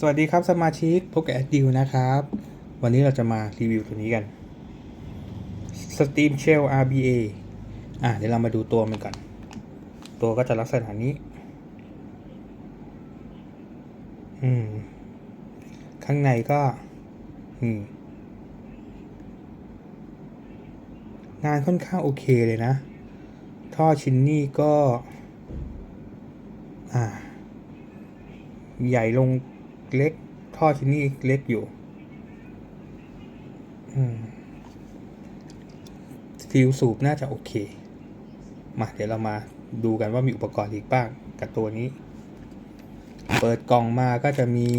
สวัสดีครับสมาชิกพบกับแอดดิวนะครับ วันนี้เราจะมารีวิวตัวนี้กัน Steam Shell RBA อะเดี๋ยวเรามาดูตัวมันก่อน ตัวก็จะลักษณะนี้ อืม ข้างในก็อืมงานค่อนข้างโอเคเลยนะ ท่อชิ้นนี้ก็ อ่า ใหญ่ลง เล็ก ท่อชิ้นนี้เล็กอยู่ฟิลสูบน่าจะโอเค มาเดี๋ยวเรามาดูกันว่ามีอุปกรณ์อีกบ้างกับตัวนี้ เปิดกล่องมาก็จะมี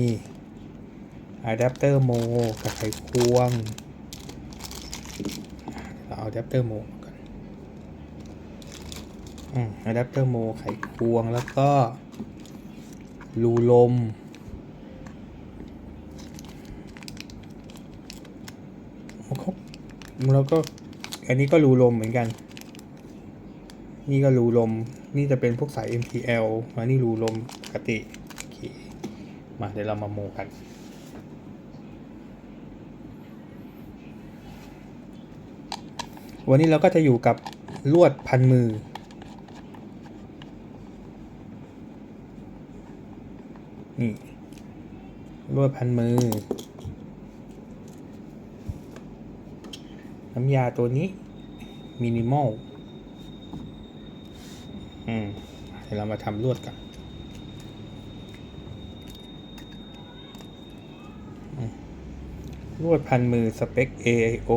อะแดปเตอร์โมกับไขควง เราเอาอะแดปเตอร์โมก่อนอะแดปเตอร์โมไขควงแล้วก็รูลม แล้วก็อันนี้ก็รูลมเหมือนกัน นี่ก็รูลม นี่จะเป็นพวกสาย MTL แล้วนี่รูลมปกติโอเคมาเดี๋ยวเรามาโมกันวันนี้เราก็จะอยู่กับลวดพันมือ นี่ลวดพันมือ น้ำยาตัวนี้มินิมอลอืมเดี๋ยวเรามาทำลวดกันลวดพันมือสเปค AIO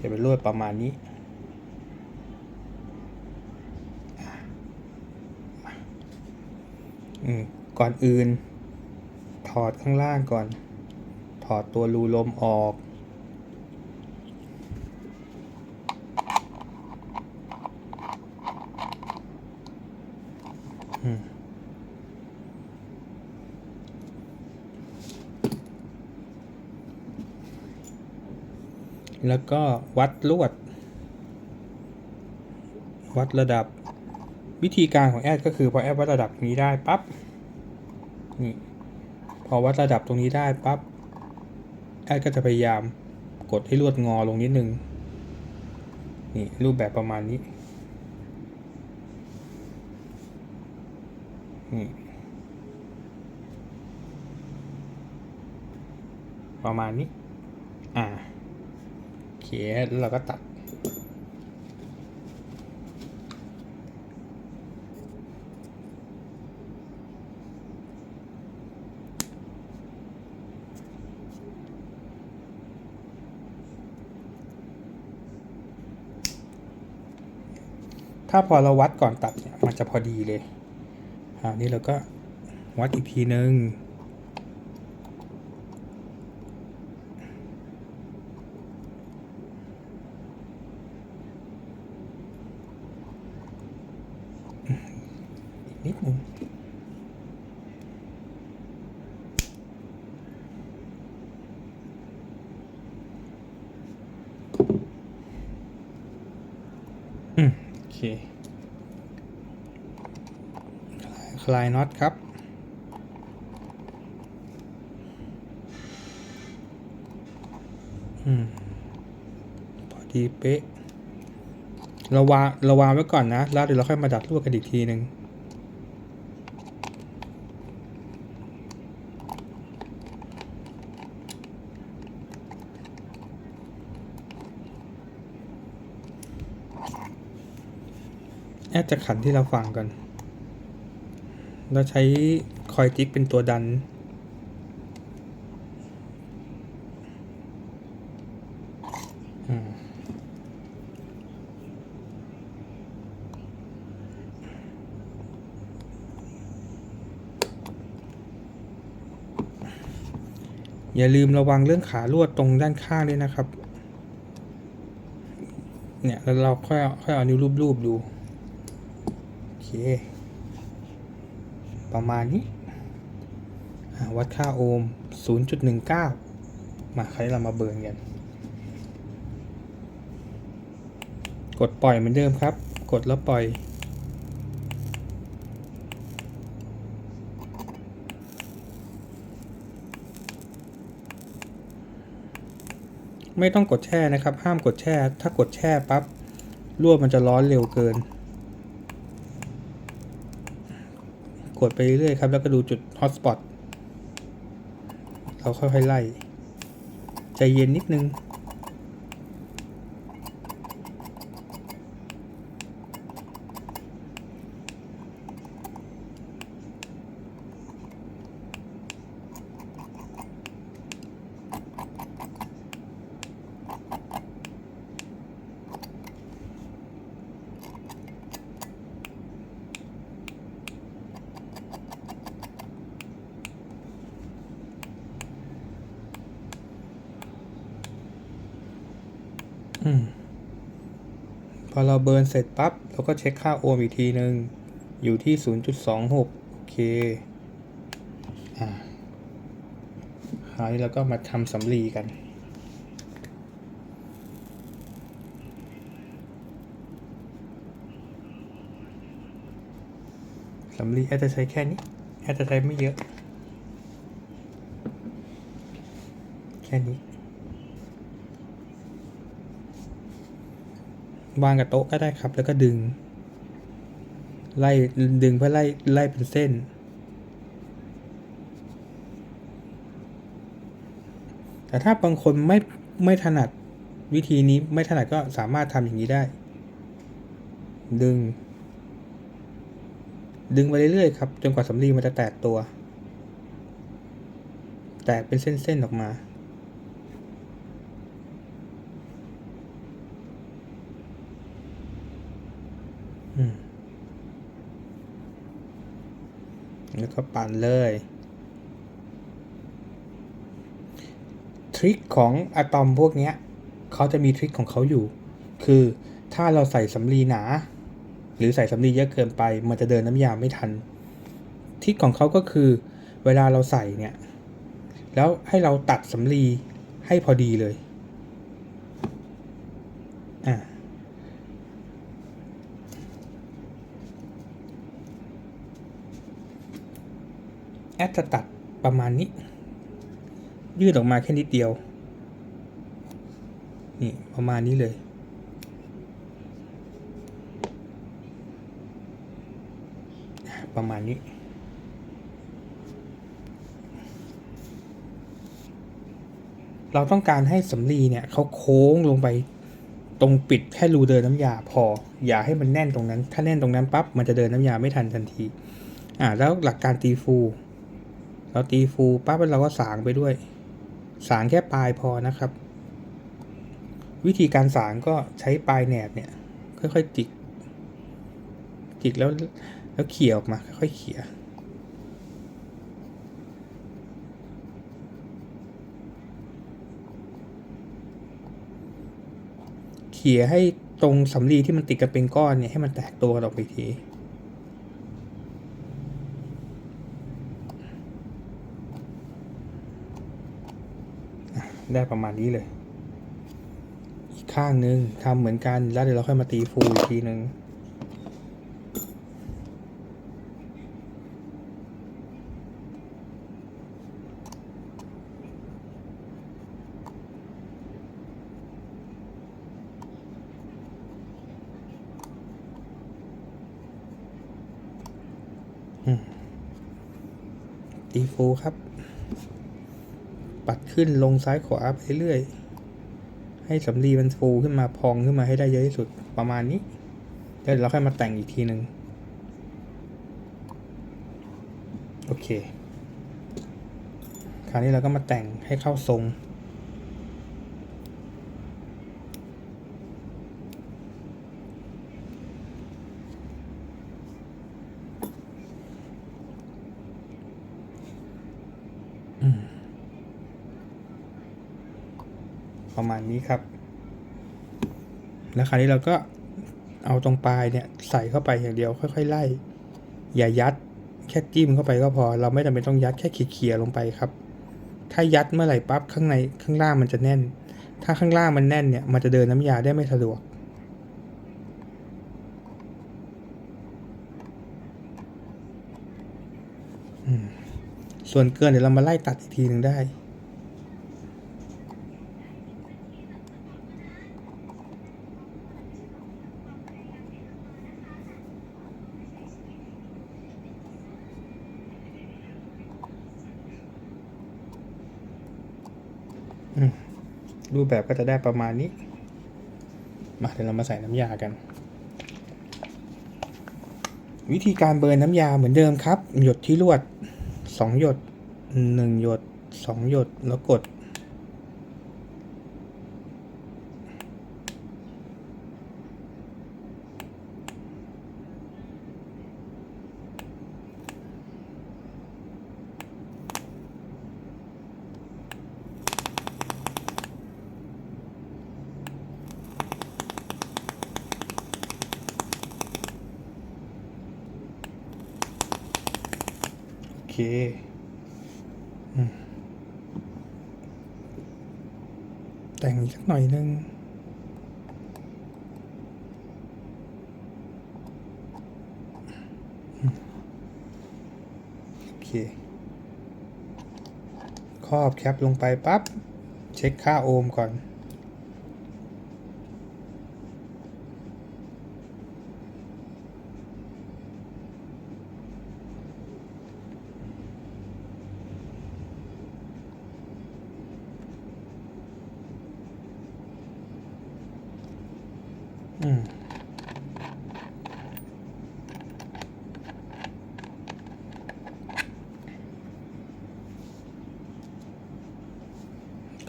จะเป็นลวดประมาณนี้ ก่อนอื่น ถอดข้างล่างก่อน ถอดตัวรูลมออก แล้วก็วัดลวด วัดระดับ วิธีการของแอดก็คือพอแอดวัดระดับนี้ได้ปั๊บนี่พอวัดระดับตรงนี้ได้ปั๊บแอดก็จะพยายามกดให้ลวดงอลงนิดนึงนี่รูปแบบประมาณนี้นี่ประมาณนี้ เคแล้วเราก็ตัด ถ้าพอเราวัดก่อนตัดเนี่ยมันจะพอดีเลยอ่านี่เราก็วัดอีกทีนึง อีกนิดนึง อืม โอเค คลายน็อตครับ อืม พอดีเป๊ะเราวางเราวางไว้ก่อนนะ แล้วเดี๋ยวเราค่อยมาดัดลวดกันอีกทีหนึ่งแอดจะขันที่เราฟังกัน เราใช้คอยติ๊กเป็นตัวดัน อย่าลืมระวังเรื่องขาลวดตรงด้านข้างด้วยนะครับ เนี่ยแล้วเราค่อยเอาค่อยเอานิ้วรูปๆดู โอเค ประมาณนี้ วัดค่าโอห์ม0.19 มาใครเรามาเบิร์นกัน กดปล่อยเหมือนเดิมครับ กดแล้วปล่อย ไม่ต้องกดแช่นะครับ ห้ามกดแช่ ถ้ากดแช่ปั๊บลวดมันจะร้อนเร็วเกิน กดไปเรื่อยๆครับ แล้วก็ดูจุดฮอตสปอตเราค่อยๆไล่ ใจเย็นนิดนึง เราเบิร์นเสร็จปั๊บเราก็เช็คค่าโอห์มอีกทีหนึ่งอยู่ที่ 0.26 โอเคอ่าคราวนี้เราก็มาทำสำลีกันสำลีอดจจะใช้แค่นี้แอดจะใช้ไม่เยอะ แค่นี้ วางกับโต๊ะก็ได้ครับ แล้วก็ดึง ไล่ดึงเพื่อไล่ไล่เป็นเส้น แต่ถ้าบางคนไม่ไม่ถนัดวิธีนี้ไม่ถนัดก็สามารถทำอย่างนี้ได้ ดึง ดึงไปเรื่อยๆครับ จนกว่าสำลีมันจะแตกตัว แตกเป็นเส้นๆออกมา แล้วก็ปั่นเลย ทริคของอะตอมพวกเนี้ยเขาจะมีทริคของเขาอยู่ คือถ้าเราใส่สำลีหนา หรือใส่สำลีเยอะเกินไป มันจะเดินน้ำยาไม่ทัน ทริคของเขาก็คือเวลาเราใส่เนี่ย แล้วให้เราตัดสำลีให้พอดีเลย แอดตัดประมาณนี้ ยืดออกมาแค่นิดเดียว นี่ ประมาณนี้เลยประมาณนี้ เราต้องการให้สำลีเนี่ยเขาโค้งลงไปตรงปิดแค่รูเดินน้ำยาพอ อย่าให้มันแน่นตรงนั้น ถ้าแน่นตรงนั้นปั๊บมันจะเดินน้ำยาไม่ทันทันที อ่าแล้วหลักการตีฟู เราตีฟูปั๊บแล้วเราก็สางไปด้วย สางแค่ปลายพอนะครับ วิธีการสางก็ใช้ปลายแหนบเนี่ย ค่อยๆจิก จิกแล้วแล้วเขี่ยออกมา ค่อยๆเขี่ยเขี่ยให้ตรงสำลีที่มันติดกันเป็นก้อนเนี่ยให้มันแตกตัวออกไปที ได้ประมาณนี้เลย อีกข้างหนึ่งทำเหมือนกันแล้วเดี๋ยวเราค่อยมาตีฟูอีกทีหนึ่งตีฟูครับ ขึ้นลงซ้ายขวาไปเรื่อย ให้สำลีมันฟูขึ้นมาพองขึ้นมาให้ได้เยอะที่สุดประมาณนี้แล้วเดี๋ยวเราค่อยมาแต่งอีกทีหนึ่งโอเค คราวนี้เราก็มาแต่งให้เข้าทรง ประมาณนี้ครับ แล้วคราวนี้เราก็เอาตรงปลายเนี่ยใส่เข้าไปอย่างเดียวค่อย ๆ ไล่ อย่ายัดแค่จิ้มเข้าไปก็พอ เราไม่จำเป็นต้องยัดแค่เขี่ยๆลงไปครับ ถ้ายัดเมื่อไหร่ปั๊บข้างในข้างล่างมันจะแน่น ถ้าข้างล่างมันแน่นเนี่ยมันจะเดินน้ำยาได้ไม่สะดวกส่วนเกินเดี๋ยวเรามาไล่ตัดอีกทีหนึ่งได้ รูปแบบก็จะได้ประมาณนี้ มาเดี๋ยวเรามาใส่น้ำยากัน วิธีการเบิร์นน้ำยาเหมือนเดิมครับ หยดที่ลวดสองหยดหนึ่งหยดสองหยดแล้วกด แต่งอีกสักหน่อยนึงโอเค ครอบแคปลงไปปั๊บ เช็คค่าโอห์มก่อน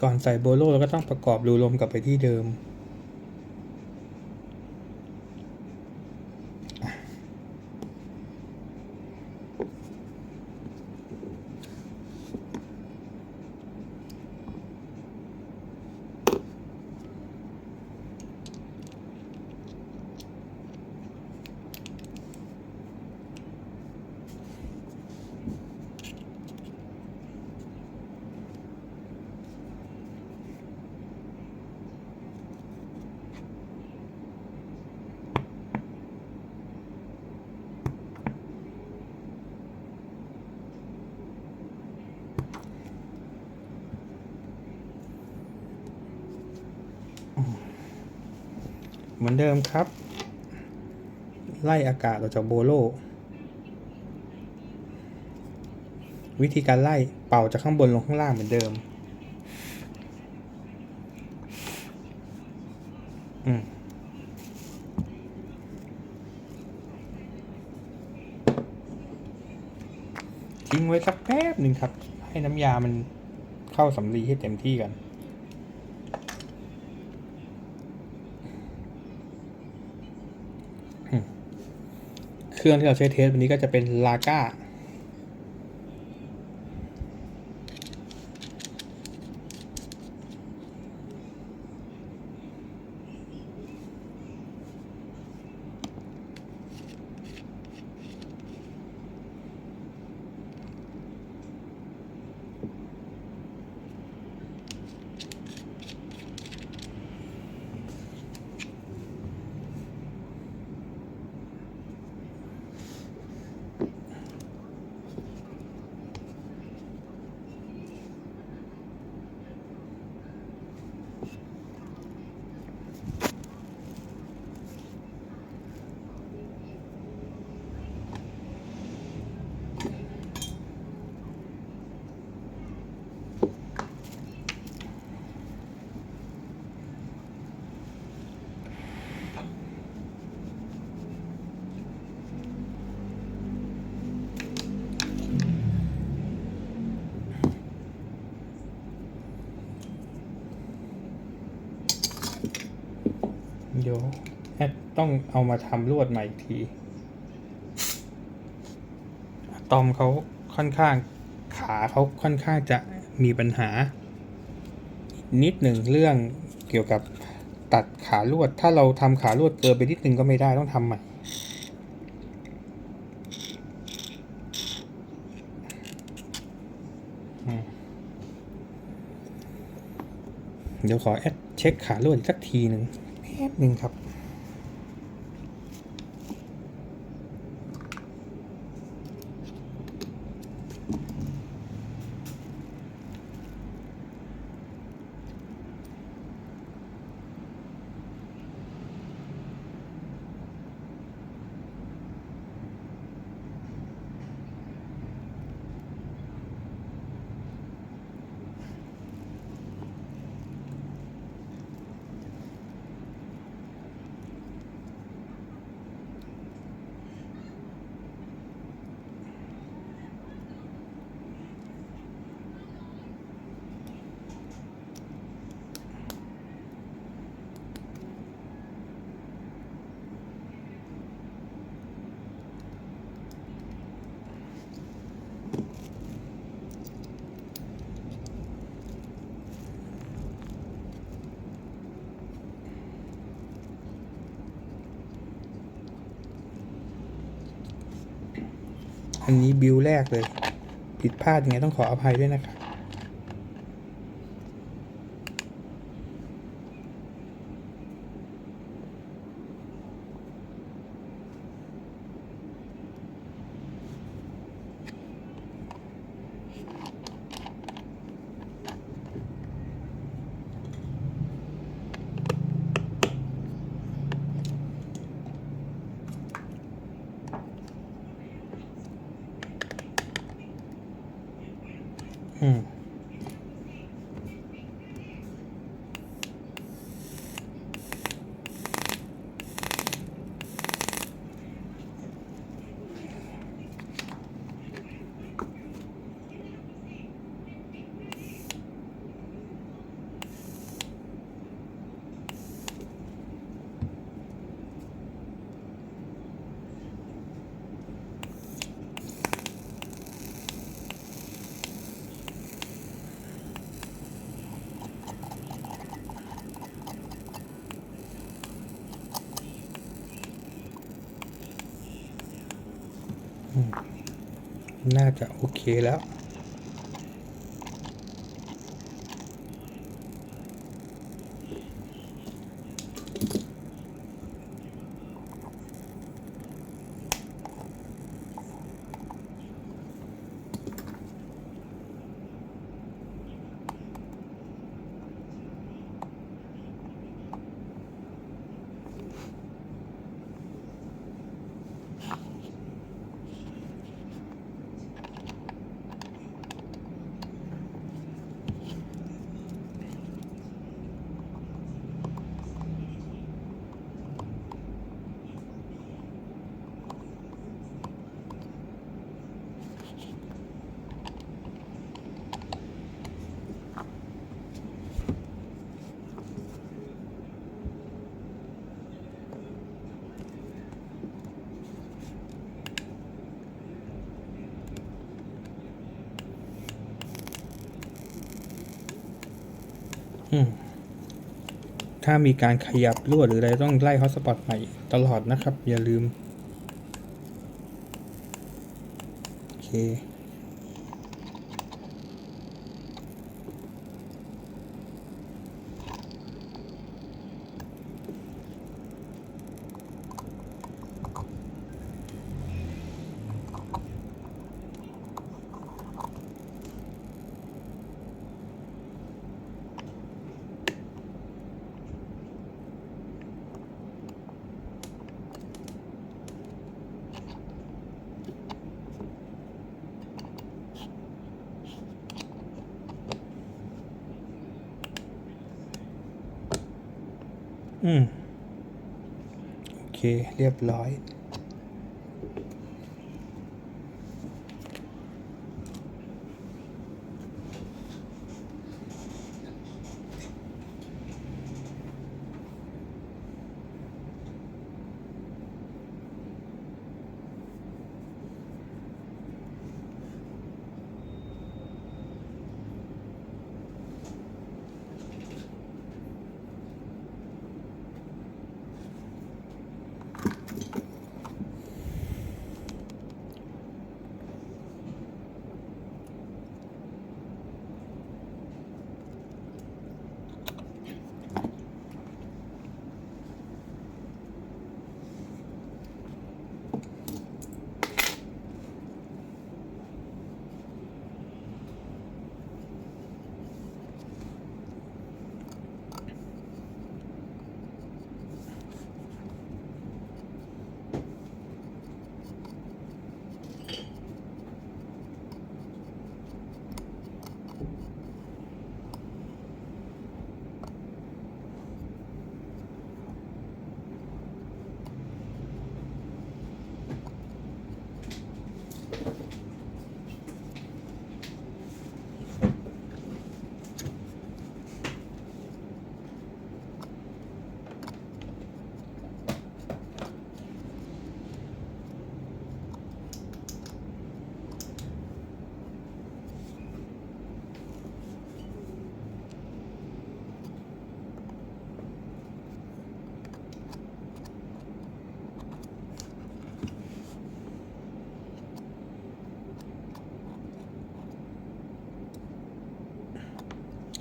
ก่อนใส่โบโลเราก็ต้องประกอบรูลมกลับไปที่เดิม เหมือนเดิมครับ ไล่อากาศออกจากโบโล วิธีการไล่เป่าจากข้างบนลงข้างล่างเหมือนเดิม อืมทิ้งไว้สักแป๊บหนึ่งครับ ให้น้ำยามันเข้าสำลีให้เต็มที่กัน เครื่องที่เราใช้เทสวันนี้ก็จะเป็นลาก้า เดี๋ยวแอด ต้องเอามาทำลวดใหม่อีกทีตอมเขาค่อนข้างขาเขาค่อนข้างจะมีปัญหา นิดหนึ่งเรื่องเกี่ยวกับตัดขาลวด ถ้าเราทำขาลวดเกินไปนิดนึงก็ไม่ได้ต้องทำใหม่เดี๋ยวขอแอดเช็คขาลวดอีกสักทีหนึ่งแป๊บหนึ่งครับ อันนี้บิวแรกเลย ผิดพลาดยังไงต้องขออภัยด้วยนะครับ น่าจะโอเคแล้ว ถ้ามีการขยับลวดหรืออะไรต้องไล่ฮอตสปอตใหม่ตลอดนะครับ อย่าลืม โอเค อืม โอเค เรียบร้อย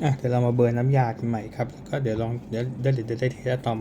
อะเดี๋ยวเรามาเบิร์นน้ำยากันใหม่ครับแล้วก็เดี๋ยวลองเดี๋ยวเดี๋ยวเดี๋ยวได้เทสอะตอม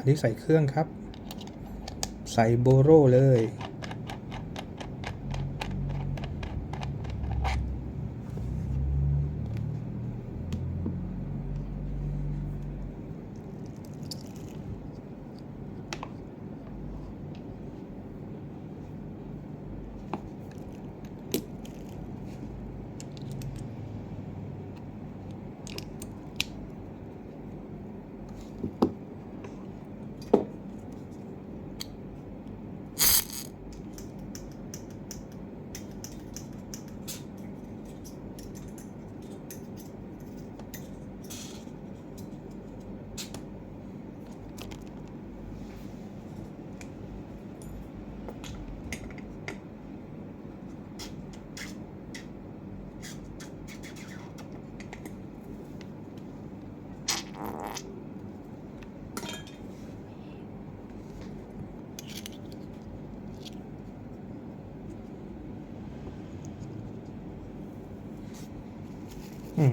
ันนี้ใส่เครื่องครับ ใส่โบโรเลย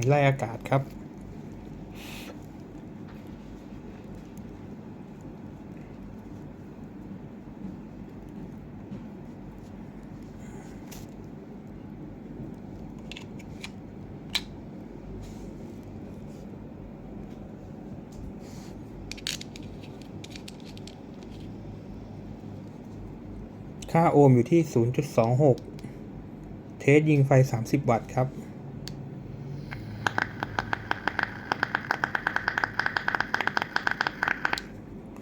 ไล่อากาศครับ ค่าโอห์มอยู่ที่ 0.26 เทสยิงไฟ 30 วัตต์ครับ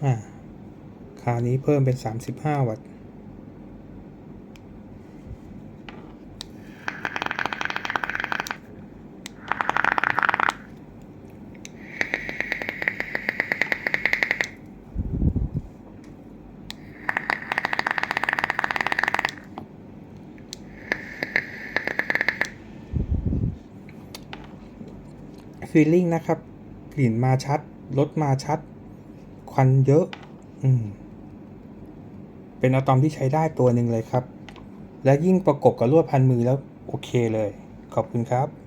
อ่าคราวนี้เพิ่มเป็น 35 วัตต์ฟีลลิ่งนะครับ กลิ่นมาชัด รสมาชัด ควันเยอะ อืม เป็นอะตอมที่ใช้ได้ตัวหนึ่งเลยครับ และยิ่งประกบกับลวดพันมือแล้วโอเคเลย ขอบคุณครับ